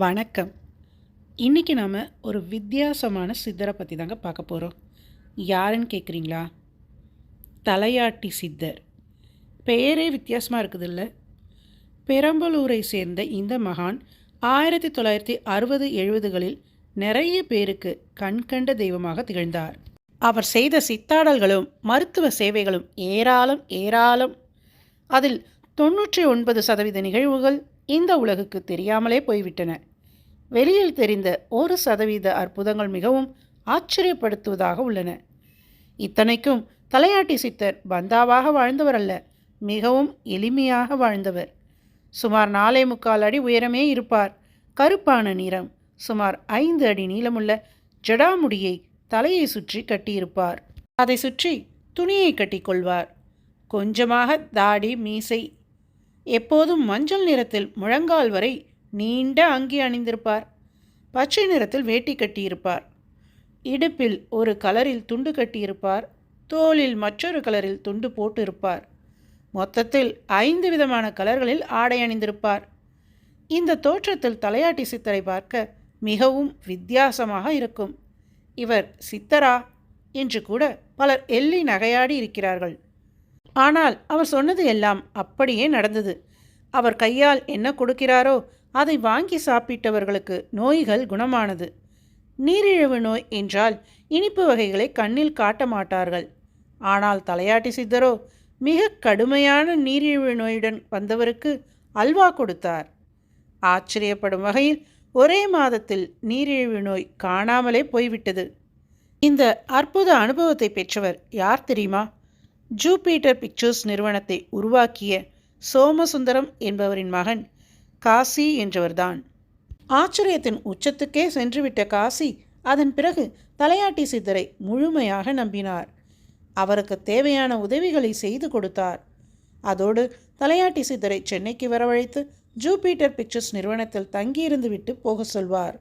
வணக்கம். இன்றைக்கி நாம் ஒரு வித்தியாசமான சித்தரை பற்றி தாங்க பார்க்க போகிறோம் யாருன்னு கேட்குறீங்களா தலையாட்டி சித்தர். பெயரே வித்தியாசமாக இருக்குதுல்ல. பெரம்பலூரை சேர்ந்த இந்த மகான் ஆயிரத்தி தொள்ளாயிரத்தி அறுபது எழுபதுகளில் நிறைய பேருக்கு கண்கண்ட தெய்வமாக திகழ்ந்தார். அவர் செய்த சித்தாடல்களும் மருத்துவ சேவைகளும் ஏராளம் ஏராளம். அதில் தொன்னூற்றி ஒன்பது சதவீத நிகழ்வுகள் இந்த உலகுக்கு தெரியாமலே போய்விட்டன. வெளியில் தெரிந்த ஒரு சதவீத அற்புதங்கள் மிகவும் ஆச்சரியப்படுத்துவதாக உள்ளன. இத்தனைக்கும் தலையாட்டி சித்தர் பந்தாவாக வாழ்ந்தவர் அல்ல மிகவும் எளிமையாக வாழ்ந்தவர். சுமார் நாலே முக்கால் அடி உயரமே இருப்பார். கருப்பான நிறம் சுமார் ஐந்து அடி நீளமுள்ள ஜடாமுடியை தலையை சுற்றி கட்டியிருப்பார். அதை சுற்றி துணியை கட்டிக்கொள்வார் கொஞ்சமாக தாடி மீசை எப்போதும் மஞ்சள் நிறத்தில் முழங்கால் வரை நீண்ட அங்கி அணிந்திருப்பார். பச்சை நிறத்தில் வேட்டி கட்டியிருப்பார். இடுப்பில் ஒரு கலரில் துண்டு கட்டியிருப்பார். தோளில் மற்றொரு கலரில் துண்டு போட்டு இருப்பார் மொத்தத்தில் ஐந்து விதமான கலர்களில் ஆடை அணிந்திருப்பார். இந்த தோற்றத்தில் தலையாட்டி சித்தரை பார்க்க மிகவும் வித்தியாசமாக இருக்கும். இவர் சித்தரா என்று கூட பலர் எள்ளி நகையாடி இருக்கிறார்கள். ஆனால் அவர் சொன்னது எல்லாம் அப்படியே நடந்தது. அவர் கையால் என்ன கொடுக்கிறாரோ அதை வாங்கி சாப்பிட்டவர்களுக்கு நோய்கள் குணமானது. நீரிழிவு நோய் என்றால் இனிப்பு வகைகளை கண்ணில் காட்ட மாட்டார்கள். ஆனால் தலையாட்டி சித்தரோ மிக கடுமையான நீரிழிவு நோயுடன் வந்தவருக்கு அல்வா கொடுத்தார். ஆச்சரியப்படும் வகையில் ஒரே மாதத்தில் நீரிழிவு நோய் காணாமலே போய்விட்டது. இந்த அற்புத அனுபவத்தை பெற்றவர் யார் தெரியுமா? ஜூபிட்டர் பிக்சர்ஸ் நிறுவனத்தை உருவாக்கிய சோமசுந்தரம் என்பவரின் மகன் காசி என்றவர்தான். ஆச்சரியத்தின் உச்சத்துக்கே சென்றுவிட்ட காசி அதன் பிறகு தலையாட்டி சித்தரை முழுமையாக நம்பினார். அவருக்கு தேவையான உதவிகளை செய்து கொடுத்தார். அதோடு தலையாட்டி சித்தரை சென்னைக்கு வரவழைத்து ஜூபிட்டர் பிக்சர்ஸ் நிறுவனத்தில் தங்கியிருந்து விட்டு போக சொல்வார்.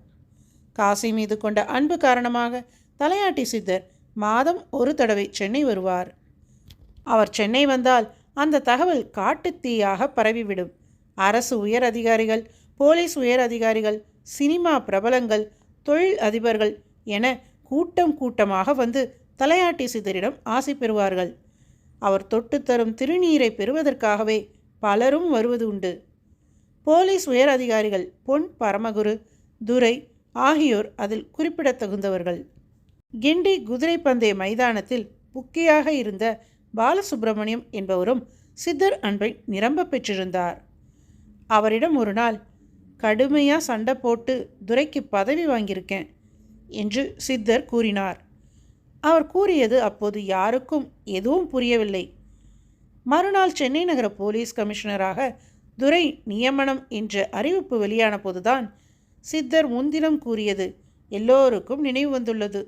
காசி மீது கொண்ட அன்பு காரணமாக தலையாட்டி சித்தர் மாதம் ஒரு தடவை சென்னை வருவார். அவர் சென்னை வந்தால் அந்த தகவல் காட்டுத்தீயாக பரவிவிடும். அரசு உயர் அதிகாரிகள் போலீஸ் உயர் அதிகாரிகள் சினிமா பிரபலங்கள் தொழில் அதிபர்கள் என கூட்டம் கூட்டமாக வந்து தலையாட்டி சிதரிடம் ஆசை பெறுவார்கள். அவர் தொட்டு தரும் திருநீரை பெறுவதற்காகவே பலரும் வருவது உண்டு. போலீஸ் உயர் அதிகாரிகள் பொன் பரமகுரு துரை ஆகியோர் அதில் குறிப்பிடத்தகுந்தவர்கள். கிண்டி குதிரை பந்தய மைதானத்தில் புக்கியாக இருந்த பாலசுப்பிரமணியம் என்பவரும் சித்தர் அன்பை நிரம்ப பெற்றிருந்தார். அவரிடம் ஒரு நாள் கடுமையாக சண்டை போட்டு துரைக்கு பதவி வாங்கியிருக்கேன் என்று சித்தர் கூறினார். அவர் கூறியது அப்போது யாருக்கும் எதுவும் புரியவில்லை. மறுநாள் சென்னை நகர போலீஸ் கமிஷனராக துரை நியமனம் என்ற அறிவிப்பு வெளியான போதுதான் சித்தர் முன்தினம் கூறியது எல்லோருக்கும் நினைவு வந்துள்ளது.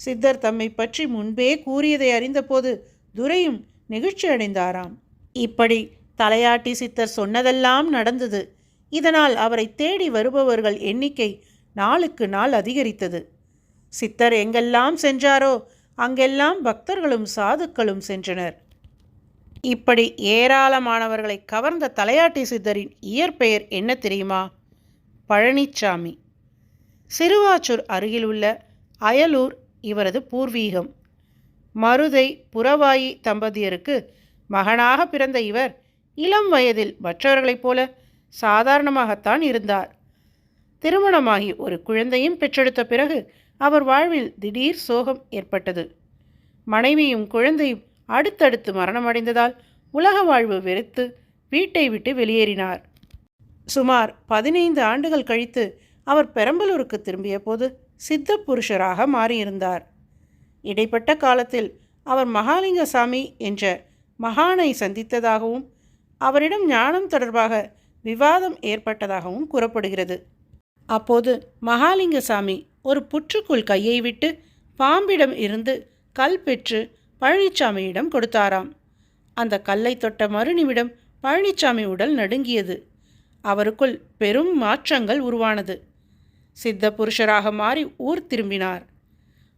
சித்தர் தம்மை பற்றி முன்பே கூறியதை அறிந்தபோது துரையும் நெகிழ்ச்சி அடைந்தாராம் இப்படி தலையாட்டி சித்தர் சொன்னதெல்லாம் நடந்தது. இதனால் அவரை தேடி வருபவர்கள் எண்ணிக்கை நாளுக்கு நாள் அதிகரித்தது. சித்தர் எங்கெல்லாம் சென்றாரோ அங்கெல்லாம் பக்தர்களும் சாதுக்களும் சென்றனர். இப்படி ஏராளமானவர்களை கவர்ந்த தலையாட்டி சித்தரின் இயற்பெயர் என்ன தெரியுமா? பழனிச்சாமி. சிறுவாச்சூர் அருகிலுள்ள அயலூர் இவரது பூர்வீகம். மருதை புறவாயி தம்பதியருக்கு மகனாக பிறந்த இவர் இளம் வயதில் மற்றவர்களைப் போல சாதாரணமாகத்தான் இருந்தார். திருமணமாகி ஒரு குழந்தையும் பெற்றெடுத்த பிறகு அவர் வாழ்வில் திடீர் சோகம் ஏற்பட்டது. மனைவியும் குழந்தையும் அடுத்தடுத்து மரணமடைந்ததால் உலக வாழ்வு வெறுத்து வீட்டை விட்டு வெளியேறினார். சுமார் பதினைந்து ஆண்டுகள் கழித்து அவர் பெரம்பலூருக்கு திரும்பிய போது சித்த புருஷராக மாறியிருந்தார். இடைப்பட்ட காலத்தில் அவர் மகாலிங்கசாமி என்ற மகானை சந்தித்ததாகவும் அவரிடம் ஞானம் தொடர்பாக விவாதம் ஏற்பட்டதாகவும் கூறப்படுகிறது. அப்போது மகாலிங்கசாமி ஒரு புற்றுக்குள் கையை விட்டு பாம்பிடம் இருந்து கல் பெற்று பழனிசாமியிடம் கொடுத்தாராம். அந்த கல்லை தொட்ட மறுநிமிடம் பழனிசாமி உடல் நடுங்கியது. அவருக்குள் பெரும் மாற்றங்கள் உருவானது. சித்த புருஷராக மாறி ஊர் திரும்பினார்.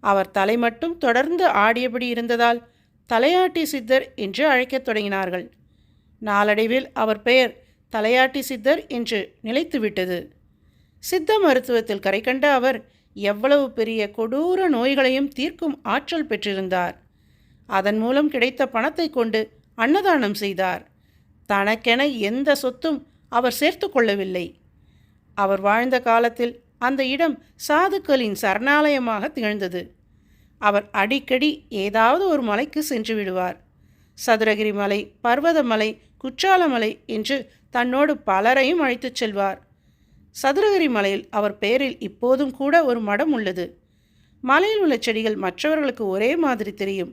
அவர் தலை மட்டும் தொடர்ந்து ஆடியபடி இருந்ததால் தலையாட்டி சித்தர் என்று அழைக்கத் தொடங்கினார்கள். நாளடைவில் அவர் பெயர் தலையாட்டி சித்தர் என்று நிலைத்துவிட்டது. சித்த மருத்துவத்தில் கரை கண்ட அவர் எவ்வளவு பெரிய கொடூர நோய்களையும் தீர்க்கும் ஆற்றல் பெற்றிருந்தார். அதன் மூலம் கிடைத்த பணத்தை கொண்டு அன்னதானம் செய்தார். தனக்கென எந்த சொத்தும் அவர் சேர்த்து கொள்ளவில்லை. அவர் வாழ்ந்த காலத்தில் அந்த இடம் சாதுக்களின் சரணாலயமாக திகழ்ந்தது. அவர் அடிக்கடி ஏதாவது ஒரு மலைக்கு சென்று விடுவார். சதுரகிரி மலை பர்வதமலை குற்றாலமலை என்று தன்னோடு பலரையும் அழைத்துச் செல்வார். சதுரகிரி மலையில் அவர் பெயரில் இப்போதும் கூட ஒரு மடம் உள்ளது. மலையில் உள்ள செடிகள் மற்றவர்களுக்கு ஒரே மாதிரி தெரியும்.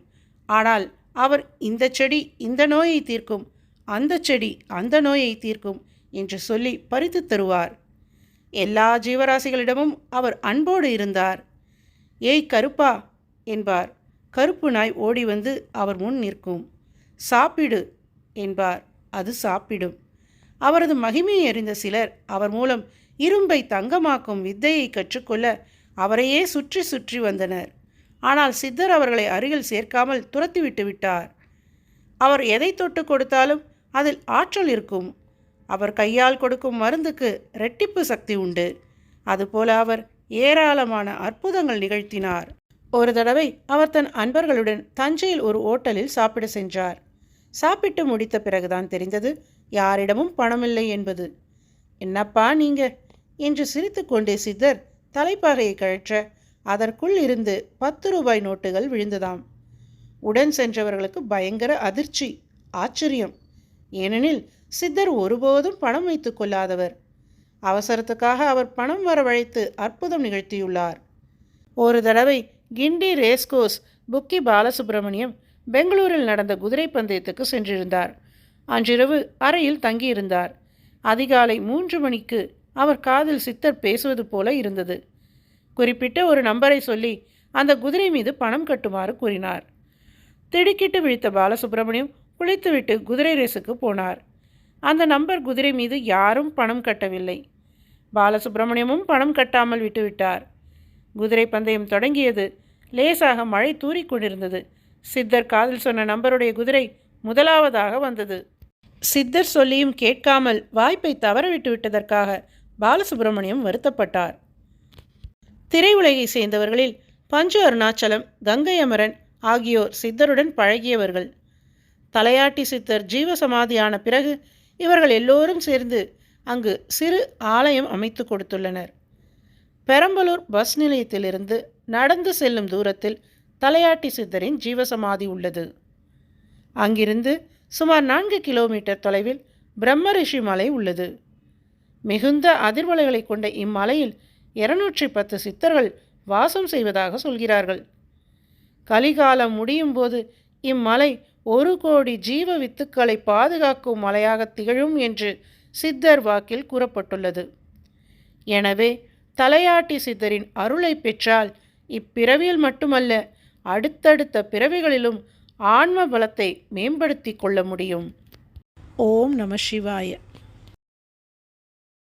ஆனால் அவர் இந்த செடி இந்த நோயை தீர்க்கும் அந்த செடி அந்த நோயை தீர்க்கும் என்று சொல்லி பறித்து தருவார். எல்லா ஜீவராசிகளிடமும் அவர் அன்போடு இருந்தார். ஏய் கருப்பா என்பார். கருப்பு நாய் ஓடி வந்து அவர் முன் நிற்கும். சாப்பிடு என்பார். அது சாப்பிடும். அவரது மகிமையை அறிந்த சிலர் அவர் மூலம் இரும்பை தங்கமாக்கும் வித்தையை கற்றுக்கொள்ள அவரையே சுற்றி சுற்றி வந்தனர். ஆனால் சித்தர் அவர்களை அருகில் சேர்க்காமல் துரத்திவிட்டு விட்டார். அவர் எதை தொட்டு கொடுத்தாலும் அதில் ஆற்றல் இருக்கும். அவர் கையால் கொடுக்கும் மருந்துக்கு ரெட்டிப்பு சக்தி உண்டு. அதுபோல அவர் ஏராளமான அற்புதங்கள் நிகழ்த்தினார். ஒரு தடவை அவர் தன் அன்பர்களுடன் தஞ்சையில் ஒரு ஓட்டலில் சாப்பிட சென்றார். சாப்பிட்டு முடித்த பிறகுதான் தெரிந்தது யாரிடமும் பணமில்லை என்பது. என்னப்பா நீங்க? என்று சிரித்துக்கொண்டே சித்தர் தலைப்பாகையை கழற்ற அதற்குள் இருந்து பத்து ரூபாய் நோட்டுகள் விழுந்ததாம். உடன் சென்றவர்களுக்கு பயங்கர அதிர்ச்சி ஆச்சரியம். ஏனெனில் சித்தர் ஒருபோதும் பணம் வைத்துக் கொள்ளாதவர். அவசரத்துக்காக அவர் பணம் வரவழைத்து அற்புதம் நிகழ்த்தியுள்ளார். ஒரு தடவை கிண்டி ரேஸ்கோஸ் புக்கி பாலசுப்பிரமணியம் பெங்களூரில் நடந்த குதிரை பந்தயத்துக்கு சென்றிருந்தார். அன்றிரவு அறையில் தங்கியிருந்தார். அதிகாலை மூன்று மணிக்கு அவர் காதில் சித்தர் பேசுவது போல இருந்தது. குறிப்பிட்ட ஒரு நம்பரை சொல்லி அந்த குதிரை மீது பணம் கட்டுமாறு கூறினார். திடுக்கிட்டு விழித்த பாலசுப்பிரமணியம் குளித்துவிட்டு குதிரை ரேஸுக்கு போனார். அந்த நம்பர் குதிரை மீது யாரும் பணம் கட்டவில்லை. பாலசுப்பிரமணியமும் பணம் கட்டாமல் விட்டுவிட்டார். குதிரை பந்தயம் தொடங்கியது. லேசாக மழை தூறிக்கொண்டிருந்தது சித்தர் காதில் சொன்ன நம்பருடைய குதிரை முதலாவதாக வந்தது. சித்தர் சொல்லியும் கேட்காமல் வாய்ப்பை தவறவிட்டு விட்டதற்காக பாலசுப்பிரமணியம் வருத்தப்பட்டார். திரையுலகை சேர்ந்தவர்களில் பஞ்சு அருணாச்சலம் கங்கை அமரன் ஆகியோர் சித்தருடன் பழகியவர்கள். தலையாட்டி சித்தர் ஜீவசமாதியான பிறகு இவர்கள் எல்லோரும் சேர்ந்து அங்கு சிறு ஆலயம் அமைத்து கொடுத்துள்ளனர். பெரம்பலூர் பஸ் நிலையத்திலிருந்து நடந்து செல்லும் தூரத்தில் தலையாட்டி சித்தரின் ஜீவசமாதி உள்ளது. அங்கிருந்து சுமார் நான்கு கிலோமீட்டர் தொலைவில் பிரம்மரிஷி மலை உள்ளது. மிகுந்த அதிர்வலைகளை கொண்ட இம்மலையில் இருநூற்றி பத்து சித்தர்கள் வாசம் செய்வதாக சொல்கிறார்கள். கலிகாலம் முடியும் போது இம்மலை ஒரு கோடி ஜீவ வித்துக்களை பாதுகாக்கும் மலையாக திகழும் என்று சித்தர் வாக்கில் கூறப்பட்டுள்ளது. எனவே தலையாட்டி சித்தரின் அருளை பெற்றால் இப்பிறவியில் மட்டுமல்ல அடுத்தடுத்த பிறவிகளிலும் ஆன்ம பலத்தை மேம்படுத்தி கொள்ள முடியும். ஓம் நம சிவாய.